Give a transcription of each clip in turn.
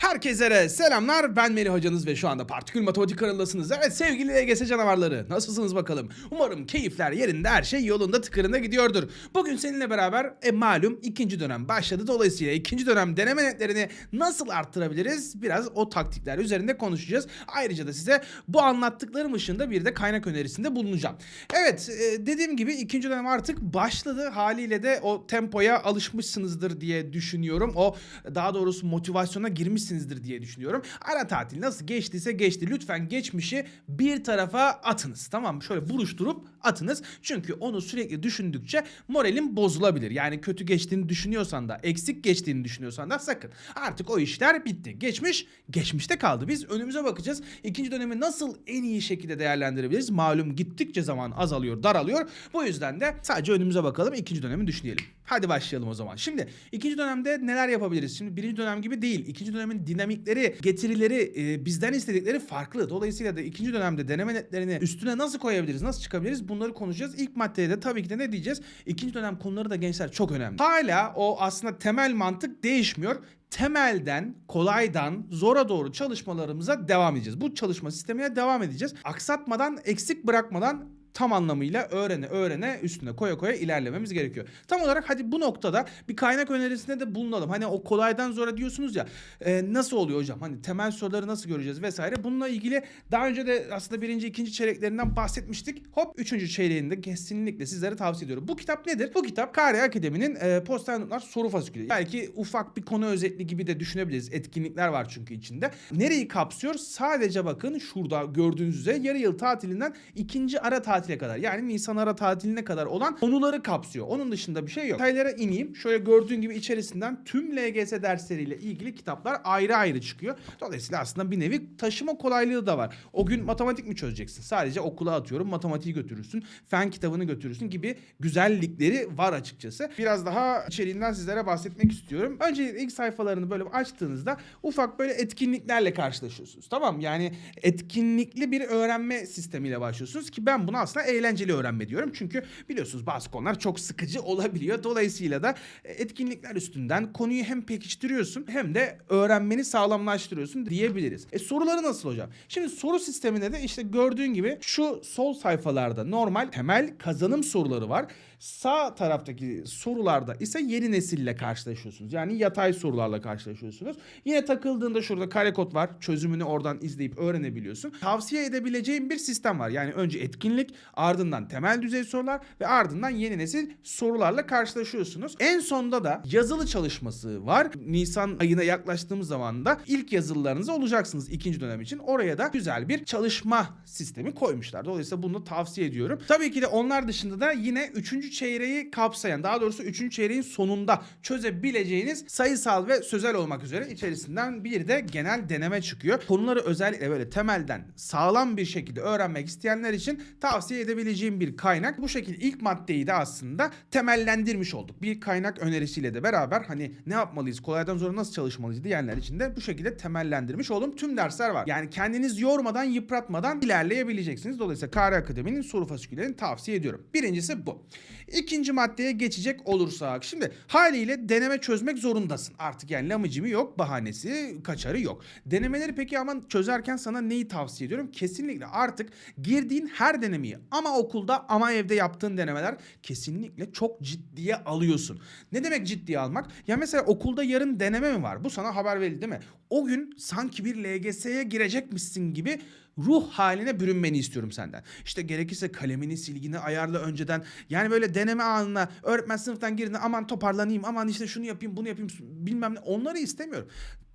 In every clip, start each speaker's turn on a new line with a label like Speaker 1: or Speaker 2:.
Speaker 1: Herkese selamlar. Ben Melih hocanız ve şu anda Partikül Matematik kanalındasınız. Evet sevgili LGS canavarları. Nasılsınız bakalım? Umarım keyifler yerinde, her şey yolunda tıkırında gidiyordur. Bugün seninle beraber e, malum ikinci dönem başladı. Dolayısıyla ikinci dönem deneme netlerini nasıl arttırabiliriz? Biraz o taktikler üzerinde konuşacağız. Ayrıca da size bu anlattıklarım ışığında bir de kaynak önerisinde bulunacağım. Evet e, dediğim gibi ikinci dönem artık başladı. Haliyle de o tempoya alışmışsınızdır diye düşünüyorum. O daha doğrusu motivasyona girmişsinizdir diye düşünüyorum. Ara tatil nasıl geçtiyse geçti. Lütfen geçmişi bir tarafa atınız. Tamam mı? Şöyle buruşturup atınız. Çünkü onu sürekli düşündükçe moralin bozulabilir. Yani kötü geçtiğini düşünüyorsan da, eksik geçtiğini düşünüyorsan da sakın. Artık o işler bitti. Geçmiş, geçmişte kaldı. Biz önümüze bakacağız. İkinci dönemi nasıl en iyi şekilde değerlendirebiliriz? Malum gittikçe zaman azalıyor, daralıyor. Bu yüzden de sadece önümüze bakalım. ikinci dönemi düşünelim. Hadi başlayalım o zaman. Şimdi ikinci dönemde neler yapabiliriz? Şimdi birinci dönem gibi değil. İkinci dönemin dinamikleri, getirileri, e, bizden istedikleri farklı. Dolayısıyla da ikinci dönemde deneme netlerini üstüne nasıl koyabiliriz, nasıl çıkabiliriz bunları konuşacağız. İlk maddede de tabii ki de ne diyeceğiz? İkinci dönem konuları da gençler çok önemli. Hala o aslında temel mantık değişmiyor temelden, kolaydan, zora doğru çalışmalarımıza devam edeceğiz. Bu çalışma sistemine devam edeceğiz. Aksatmadan, eksik bırakmadan tam anlamıyla öğrene öğrene üstüne koya koya ilerlememiz gerekiyor. Tam olarak hadi bu noktada bir kaynak önerisinde de bulunalım. Hani o kolaydan zora diyorsunuz ya e, nasıl oluyor hocam? Hani temel soruları nasıl göreceğiz vesaire. Bununla ilgili daha önce de aslında birinci, ikinci çeyreklerinden bahsetmiştik. Hop üçüncü çeyreğinde kesinlikle sizlere tavsiye ediyorum. Bu kitap nedir? Bu kitap Kare Akademi'nin e, Postal soru fasikülü. Belki ufak bir konu özetli gibi de düşünebiliriz. Etkinlikler var çünkü içinde. Nereyi kapsıyor? Sadece bakın şurada gördüğünüz üzere yarı yıl tatilinden ikinci ara tatile kadar yani Nisan ara tatiline kadar olan konuları kapsıyor. Onun dışında bir şey yok. Detaylara ineyim. Şöyle gördüğün gibi içerisinden tüm LGS dersleriyle ilgili kitaplar ayrı ayrı çıkıyor. Dolayısıyla aslında bir nevi taşıma kolaylığı da var. O gün matematik mi çözeceksin? Sadece okula atıyorum matematiği götürürsün. Fen kitabını götürürsün gibi güzellikleri var açıkçası. Biraz daha içeriğinden sizlere bahsetmek istiyorum. Önce ilk sayfalarını böyle açtığınızda ufak böyle etkinliklerle karşılaşıyorsunuz. Tamam Yani etkinlikli bir öğrenme sistemiyle başlıyorsunuz ki ben bunu aslında eğlenceli öğrenme diyorum. Çünkü biliyorsunuz bazı konular çok sıkıcı olabiliyor. Dolayısıyla da etkinlikler üstünden konuyu hem pekiştiriyorsun hem de öğrenmeni sağlamlaştırıyorsun diyebiliriz. E soruları nasıl hocam? Şimdi soru sisteminde de işte gördüğün gibi şu sol sayfalarda normal temel kazanım soruları var. Sağ taraftaki sorularda ise yeni nesille karşılaşıyorsunuz. Yani yatay sorularla karşılaşıyorsunuz. Yine takıldığında şurada kare kod var. Çözümünü oradan izleyip öğrenebiliyorsun. Tavsiye edebileceğim bir sistem var. Yani önce etkinlik, ardından temel düzey sorular ve ardından yeni nesil sorularla karşılaşıyorsunuz. En sonda da yazılı çalışması var. Nisan ayına yaklaştığımız zaman da ilk yazılılarınızı olacaksınız ikinci dönem için. Oraya da güzel bir çalışma sistemi koymuşlar. Dolayısıyla bunu tavsiye ediyorum. Tabii ki de onlar dışında da yine üçüncü çeyreği kapsayan daha doğrusu üçüncü çeyreğin sonunda çözebileceğiniz sayısal ve sözel olmak üzere içerisinden bir de genel deneme çıkıyor. Konuları özellikle böyle temelden sağlam bir şekilde öğrenmek isteyenler için tavsiye edebileceğim bir kaynak. Bu şekilde ilk maddeyi de aslında temellendirmiş olduk. Bir kaynak önerisiyle de beraber hani ne yapmalıyız, kolaydan zora nasıl çalışmalıyız diyenler için de bu şekilde temellendirmiş oldum. Tüm dersler var. Yani kendiniz yormadan, yıpratmadan ilerleyebileceksiniz. Dolayısıyla Kare Akademi'nin soru fasiküllerini tavsiye ediyorum. Birincisi bu. İkinci maddeye geçecek olursak. Şimdi haliyle deneme çözmek zorundasın. Artık yani lamıcımı yok, bahanesi, kaçarı yok. Denemeleri peki ama çözerken sana neyi tavsiye ediyorum? Kesinlikle artık girdiğin her denemeyi ama okulda ama evde yaptığın denemeler kesinlikle çok ciddiye alıyorsun. Ne demek ciddiye almak? Ya mesela okulda yarın deneme mi var? Bu sana haber verildi değil mi? O gün sanki bir LGS'ye girecekmişsin gibi ruh haline bürünmeni istiyorum senden. İşte gerekirse kalemini, silgini ayarla önceden. Yani böyle deneme anına öğretmen sınıftan girdiğinde aman toparlanayım, aman işte şunu yapayım, bunu yapayım bilmem ne. Onları istemiyorum.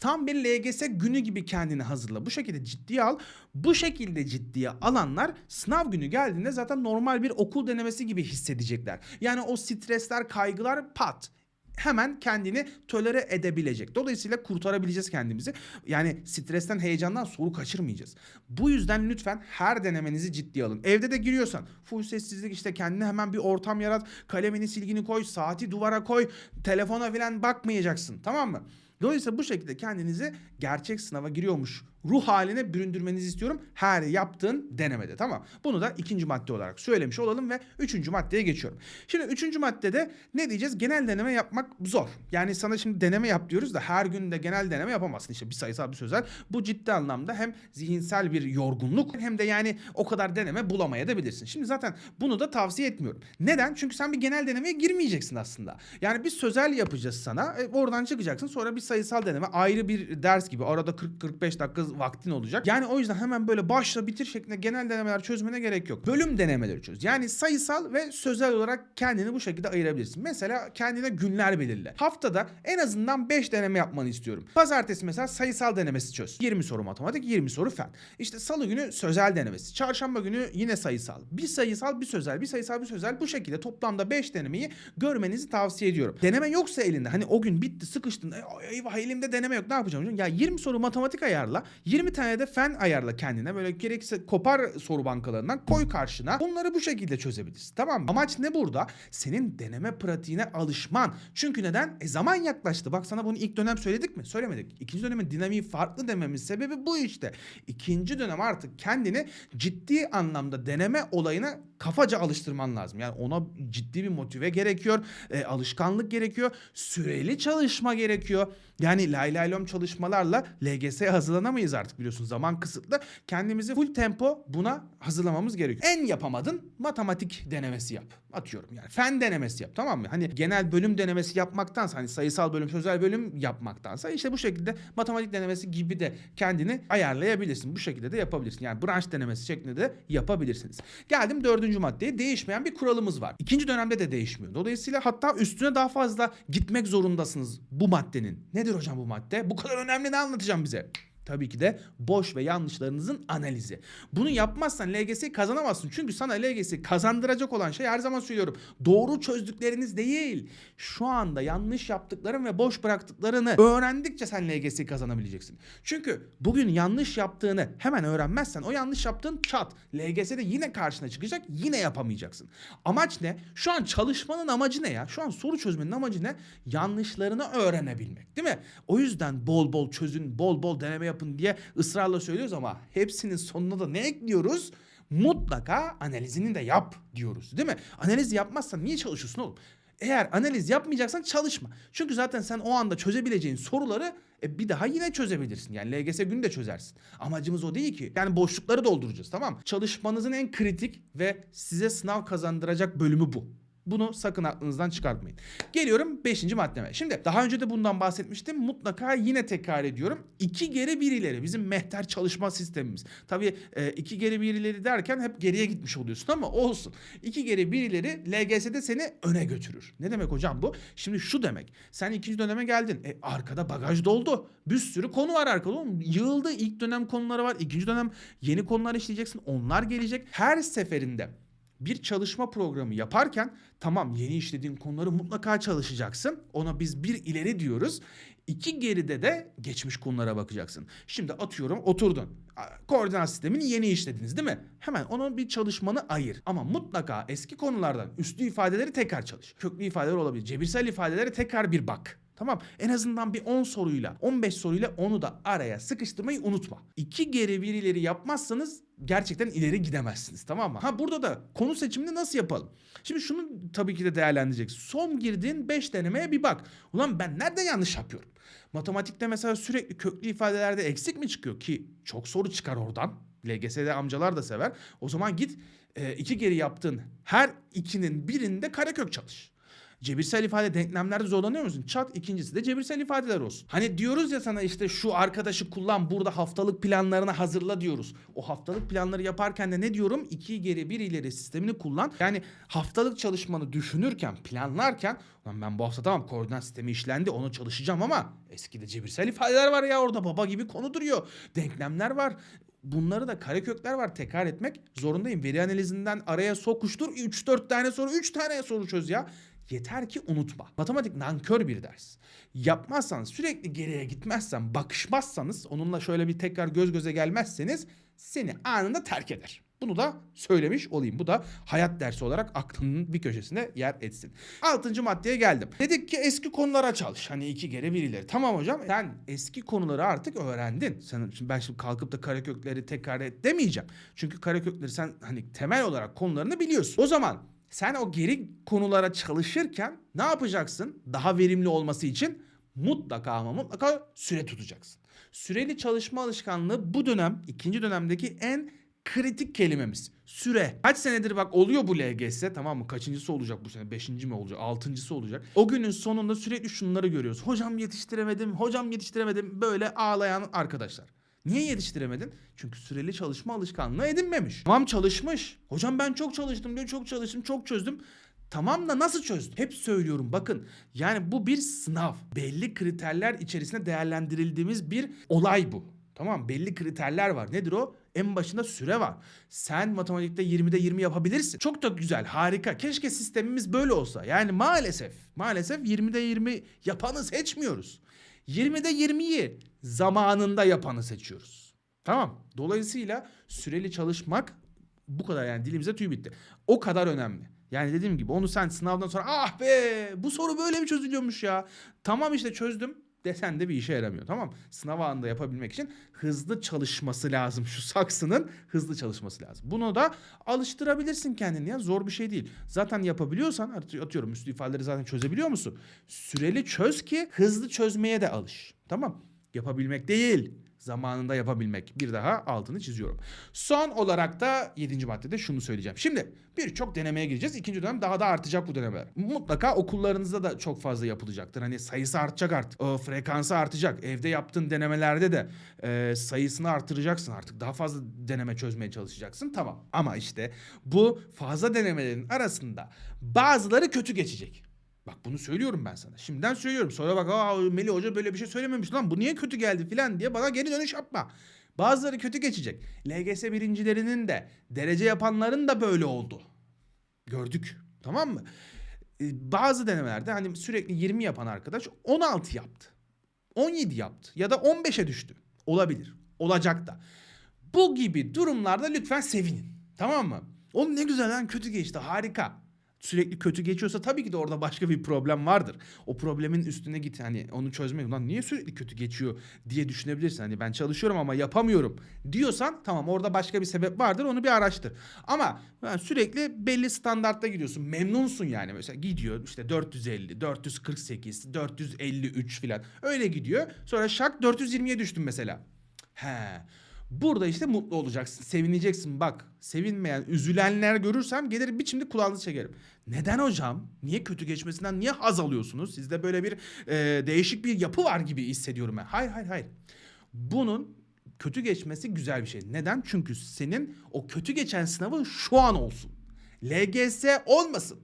Speaker 1: Tam bir LGS günü gibi kendini hazırla. Bu şekilde ciddiye al. Bu şekilde ciddiye alanlar sınav günü geldiğinde zaten normal bir okul denemesi gibi hissedecekler. Yani o stresler, kaygılar pat hemen kendini tolere edebilecek. Dolayısıyla kurtarabileceğiz kendimizi. Yani stresten, heyecandan soru kaçırmayacağız. Bu yüzden lütfen her denemenizi ciddiye alın. Evde de giriyorsan full sessizlik işte kendine hemen bir ortam yarat. Kalemini, silgini koy, saati duvara koy. Telefona falan bakmayacaksın. Tamam mı? Dolayısıyla bu şekilde kendinizi gerçek sınava giriyormuş ruh haline büründürmenizi istiyorum her yaptığın denemede tamam. Bunu da ikinci madde olarak söylemiş olalım ve üçüncü maddeye geçiyorum. Şimdi üçüncü maddede ne diyeceğiz? Genel deneme yapmak zor. Yani sana şimdi deneme yap diyoruz da her gün de genel deneme yapamazsın. İşte bir sayısal bir sözel. Bu ciddi anlamda hem zihinsel bir yorgunluk hem de yani o kadar deneme bulamayabilirsin. Şimdi zaten bunu da tavsiye etmiyorum. Neden? Çünkü sen bir genel denemeye girmeyeceksin aslında. Yani bir sözel yapacağız sana. E, oradan çıkacaksın. Sonra bir sayısal deneme ayrı bir ders gibi. Arada 40-45 dakika vaktin olacak. Yani o yüzden hemen böyle başla bitir şeklinde genel denemeler çözmene gerek yok. Bölüm denemeleri çöz. Yani sayısal ve sözel olarak kendini bu şekilde ayırabilirsin. Mesela kendine günler belirle. Haftada en azından 5 deneme yapmanı istiyorum. Pazartesi mesela sayısal denemesi çöz. 20 soru matematik, 20 soru fen. İşte salı günü sözel denemesi. Çarşamba günü yine sayısal. Bir sayısal, bir sözel, bir sayısal, bir sözel. Bu şekilde toplamda 5 denemeyi görmenizi tavsiye ediyorum. Deneme yoksa elinde hani o gün bitti sıkıştın. "E, Eyvah elimde deneme yok ne yapacağım? Ya 20 soru matematik ayarla. 20 tane de fen ayarla kendine. Böyle gerekirse kopar soru bankalarından koy karşına. Bunları bu şekilde çözebilirsin. Tamam mı? Amaç ne burada? Senin deneme pratiğine alışman. Çünkü neden? E zaman yaklaştı. Bak sana bunu ilk dönem söyledik mi? Söylemedik. İkinci dönemin dinamiği farklı dememin sebebi bu işte. İkinci dönem artık kendini ciddi anlamda deneme olayına kafaca alıştırman lazım. Yani ona ciddi bir motive gerekiyor. e, alışkanlık gerekiyor. Süreli çalışma gerekiyor. Yani lay lay lom çalışmalarla LGS'ye hazırlanamayız artık biliyorsunuz. Zaman kısıtlı. Kendimizi full tempo buna hazırlamamız gerekiyor. En yapamadın matematik denemesi yap. Atıyorum yani. Fen denemesi yap tamam mı? Hani genel bölüm denemesi yapmaktansa hani sayısal bölüm, sözel bölüm yapmaktansa işte bu şekilde matematik denemesi gibi de kendini ayarlayabilirsin. Bu şekilde de yapabilirsin. Yani branş denemesi şeklinde de yapabilirsiniz. Geldim dördüncü maddeye. Değişmeyen bir kuralımız var. İkinci dönemde de değişmiyor. Dolayısıyla hatta üstüne daha fazla gitmek zorundasınız bu maddenin. Nedir hocam bu madde? Bu kadar önemli ne anlatacağım bize? Tabii ki de boş ve yanlışlarınızın analizi. Bunu yapmazsan LGS'yi kazanamazsın. Çünkü sana LGS'yi kazandıracak olan şey her zaman söylüyorum. Doğru çözdükleriniz değil. Şu anda yanlış yaptıkların ve boş bıraktıklarını öğrendikçe sen LGS'yi kazanabileceksin. Çünkü bugün yanlış yaptığını hemen öğrenmezsen o yanlış yaptığın çat. LGS'de yine karşına çıkacak yine yapamayacaksın. Amaç ne? Şu an çalışmanın amacı ne ya? Şu an soru çözmenin amacı ne? Yanlışlarını öğrenebilmek değil mi? O yüzden bol bol çözün, bol bol deneme yapın diye ısrarla söylüyoruz ama hepsinin sonuna da ne ekliyoruz? Mutlaka analizini de yap diyoruz değil mi? Analiz yapmazsan niye çalışıyorsun oğlum? Eğer analiz yapmayacaksan çalışma. Çünkü zaten sen o anda çözebileceğin soruları e, bir daha yine çözebilirsin. Yani LGS günü de çözersin. Amacımız o değil ki. Yani boşlukları dolduracağız tamam mı? Çalışmanızın en kritik ve size sınav kazandıracak bölümü bu. Bunu sakın aklınızdan çıkartmayın. Geliyorum 5. maddeme. Şimdi daha önce de bundan bahsetmiştim. Mutlaka yine tekrar ediyorum. İki geri bir ileri bizim mehter çalışma sistemimiz. Tabii e, iki geri bir ileri derken hep geriye gitmiş oluyorsun ama olsun. İki geri bir ileri LGS'de seni öne götürür. Ne demek hocam bu? Şimdi şu demek. Sen ikinci döneme geldin. E, arkada bagaj doldu. Bir sürü konu var arkada. Oğlum, yığıldı. İlk dönem konuları var. İkinci dönem yeni konular işleyeceksin. Onlar gelecek. Her seferinde bir çalışma programı yaparken tamam yeni işlediğin konuları mutlaka çalışacaksın. Ona biz bir ileri diyoruz. İki geride de geçmiş konulara bakacaksın. Şimdi atıyorum oturdun. Koordinat sistemini yeni işlediniz değil mi? Hemen onun bir çalışmanı ayır. Ama mutlaka eski konulardan üslü ifadeleri tekrar çalış. Köklü ifadeler olabilir. Cebirsel ifadelere tekrar bir bak. Tamam en azından bir 10 soruyla 15 soruyla onu da araya sıkıştırmayı unutma. İki geri bir ileri yapmazsanız gerçekten ileri gidemezsiniz tamam mı? Ha burada da konu seçimini nasıl yapalım? Şimdi şunu tabii ki de değerlendireceksin. Son girdiğin 5 denemeye bir bak. Ulan ben nerede yanlış yapıyorum? Matematikte mesela sürekli köklü ifadelerde eksik mi çıkıyor ki çok soru çıkar oradan. LGS'de amcalar da sever. O zaman git e, iki geri yaptığın her ikinin birinde karekök çalış. Cebirsel ifade denklemlerde zorlanıyor musun? Çat ikincisi de cebirsel ifadeler olsun. Hani diyoruz ya sana işte şu arkadaşı kullan burada haftalık planlarını hazırla diyoruz. O haftalık planları yaparken de ne diyorum? İki geri bir ileri sistemini kullan. Yani haftalık çalışmanı düşünürken planlarken lan ben bu hafta tamam koordinat sistemi işlendi onu çalışacağım ama eskide cebirsel ifadeler var ya orada baba gibi konu duruyor. Denklemler var. Bunları da karekökler var tekrar etmek zorundayım. Veri analizinden araya sokuştur 3-4 tane soru 3 tane soru çöz ya. Yeter ki unutma. Matematik nankör bir ders. Yapmazsanız sürekli geriye gitmezsen bakışmazsanız onunla şöyle bir tekrar göz göze gelmezseniz seni anında terk eder. Bunu da söylemiş olayım. Bu da hayat dersi olarak aklının bir köşesine yer etsin. Altıncı maddeye geldim. Dedik ki eski konulara çalış. Hani iki kere bir ileri. Tamam hocam sen eski konuları artık öğrendin. Sen, şimdi ben şimdi kalkıp da karekökleri tekrar et demeyeceğim. Çünkü karekökleri sen hani temel olarak konularını biliyorsun. O zaman sen o geri konulara çalışırken ne yapacaksın? Daha verimli olması için mutlaka ama mutlaka süre tutacaksın. Süreli çalışma alışkanlığı bu dönem ikinci dönemdeki en kritik kelimemiz. Süre. Kaç senedir bak oluyor bu LGS tamam mı? Kaçıncısı olacak bu sene? Beşinci mi olacak? Altıncısı olacak. O günün sonunda sürekli şunları görüyoruz. Hocam yetiştiremedim, hocam yetiştiremedim. Böyle ağlayan arkadaşlar. Niye yetiştiremedin? Çünkü süreli çalışma alışkanlığı edinmemiş. Tamam çalışmış. Hocam ben çok çalıştım diyor. Çok çalıştım, çok çözdüm. Tamam da nasıl çözdün? Hep söylüyorum bakın. Yani bu bir sınav. Belli kriterler içerisinde değerlendirildiğimiz bir olay bu. Tamam belli kriterler var. Nedir o? En başında süre var. Sen matematikte 20'de 20 yapabilirsin. Çok da güzel, harika. Keşke sistemimiz böyle olsa. Yani maalesef, maalesef 20'de 20 yapanı seçmiyoruz. 20'de 20'yi zamanında yapanı seçiyoruz. Tamam. Dolayısıyla süreli çalışmak bu kadar yani dilimize tüy bitti. O kadar önemli. Yani dediğim gibi onu sen sınavdan sonra ah be bu soru böyle mi çözülüyormuş ya. Tamam işte çözdüm desen de bir işe yaramıyor tamam Sınav anında yapabilmek için hızlı çalışması lazım şu saksının hızlı çalışması lazım. Bunu da alıştırabilirsin kendini ya zor bir şey değil. Zaten yapabiliyorsan atıyorum üstü ifadeleri zaten çözebiliyor musun? Süreli çöz ki hızlı çözmeye de alış. Tamam yapabilmek değil zamanında yapabilmek. Bir daha altını çiziyorum. Son olarak da 7. maddede şunu söyleyeceğim. Şimdi birçok denemeye gireceğiz. İkinci dönem daha da artacak bu denemeler. Mutlaka okullarınızda da çok fazla yapılacaktır. Hani sayısı artacak artık. O frekansı artacak. Evde yaptığın denemelerde de e, sayısını artıracaksın artık. Daha fazla deneme çözmeye çalışacaksın. Tamam. Ama işte bu fazla denemelerin arasında bazıları kötü geçecek. Bak bunu söylüyorum ben sana. Şimdiden söylüyorum. Sonra bak aa Melih Hoca böyle bir şey söylememiş lan bu niye kötü geldi filan diye bana geri dönüş yapma. Bazıları kötü geçecek. LGS birincilerinin de derece yapanların da böyle oldu. Gördük. Tamam mı? Ee, bazı denemelerde hani sürekli 20 yapan arkadaş 16 yaptı. 17 yaptı ya da 15'e düştü. Olabilir. Olacak da. Bu gibi durumlarda lütfen sevinin. Tamam mı? Oğlum ne güzel lan kötü geçti harika sürekli kötü geçiyorsa tabii ki de orada başka bir problem vardır. O problemin üstüne git hani onu çözmek. Lan niye sürekli kötü geçiyor diye düşünebilirsin. Hani ben çalışıyorum ama yapamıyorum diyorsan tamam orada başka bir sebep vardır onu bir araştır. Ama yani sürekli belli standartta gidiyorsun. Memnunsun yani mesela gidiyor işte 450, 448, 453 filan. Öyle gidiyor. Sonra şak 420'ye düştün mesela. He. Burada işte mutlu olacaksın, sevineceksin. Bak, sevinmeyen, üzülenler görürsem gelir biçimde kulağınızı çekerim. Neden hocam? Niye kötü geçmesinden niye haz alıyorsunuz? Sizde böyle bir e, değişik bir yapı var gibi hissediyorum ben. Hayır, hayır, hayır. Bunun kötü geçmesi güzel bir şey. Neden? Çünkü senin o kötü geçen sınavın şu an olsun. LGS olmasın.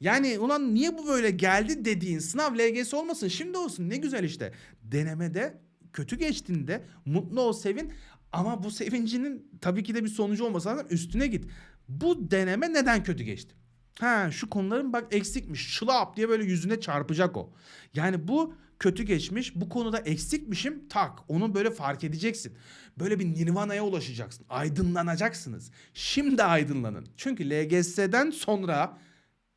Speaker 1: Yani ulan niye bu böyle geldi dediğin sınav LGS olmasın şimdi olsun ne güzel işte. Denemede kötü geçtiğinde mutlu ol sevin ama bu sevincinin tabii ki de bir sonucu olması lazım. Üstüne git. Bu deneme neden kötü geçti? Ha şu konuların bak eksikmiş. Şılap diye böyle yüzüne çarpacak o. Yani bu kötü geçmiş. Bu konuda eksikmişim. Tak onu böyle fark edeceksin. Böyle bir nirvana'ya ulaşacaksın. Aydınlanacaksınız. Şimdi aydınlanın. Çünkü LGS'den sonra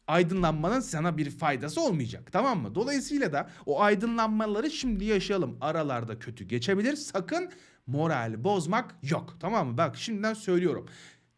Speaker 1: aydınlanmanın sana bir faydası olmayacak. Tamam mı? Dolayısıyla da o aydınlanmaları şimdi yaşayalım. Aralarda kötü geçebilir. Sakın moral bozmak yok. Tamam mı? Bak şimdiden söylüyorum.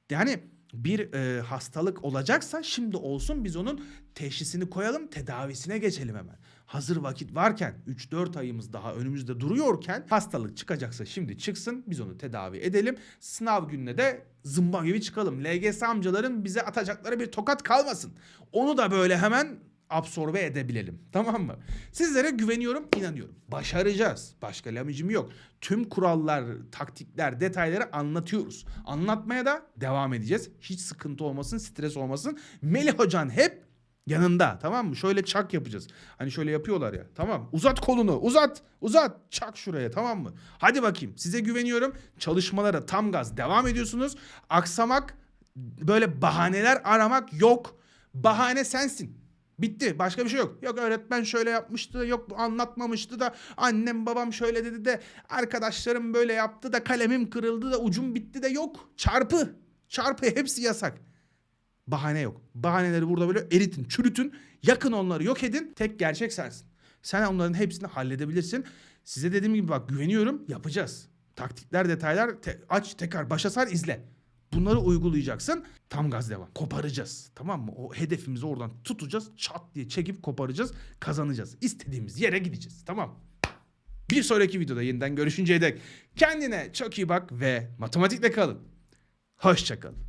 Speaker 1: Yani bir e, hastalık olacaksa şimdi olsun biz onun teşhisini koyalım tedavisine geçelim hemen. Hazır vakit varken 3-4 ayımız daha önümüzde duruyorken hastalık çıkacaksa şimdi çıksın biz onu tedavi edelim. Sınav gününe de zımba gibi çıkalım. LGS amcaların bize atacakları bir tokat kalmasın. Onu da böyle hemen absorbe edebilelim. Tamam mı? Sizlere güveniyorum, inanıyorum. Başaracağız. Başka lamicim yok. Tüm kurallar, taktikler, detayları anlatıyoruz. Anlatmaya da devam edeceğiz. Hiç sıkıntı olmasın, stres olmasın. Melih Hocan hep yanında tamam mı? Şöyle çak yapacağız. Hani şöyle yapıyorlar ya. Tamam. Uzat kolunu. Uzat. Uzat. Çak şuraya tamam mı? Hadi bakayım. Size güveniyorum. Çalışmalara tam gaz devam ediyorsunuz. Aksamak böyle bahaneler aramak yok. Bahane sensin. Bitti. Başka bir şey yok. Yok öğretmen şöyle yapmıştı. Yok anlatmamıştı da annem babam şöyle dedi de arkadaşlarım böyle yaptı da kalemim kırıldı da ucum bitti de yok. Çarpı. Çarpı hepsi yasak. Bahane yok. Bahaneleri burada böyle eritin, çürütün, yakın onları yok edin. Tek gerçek sensin. Sen onların hepsini halledebilirsin. Size dediğim gibi bak güveniyorum yapacağız. Taktikler, detaylar te- aç tekrar başa sar izle. Bunları uygulayacaksın. Tam gaz devam. Koparacağız. Tamam mı? O hedefimizi oradan tutacağız. Çat diye çekip koparacağız. Kazanacağız. İstediğimiz yere gideceğiz. Tamam? Bir sonraki videoda yeniden görüşünceye dek kendine çok iyi bak ve matematikle kalın. Hoşçakalın.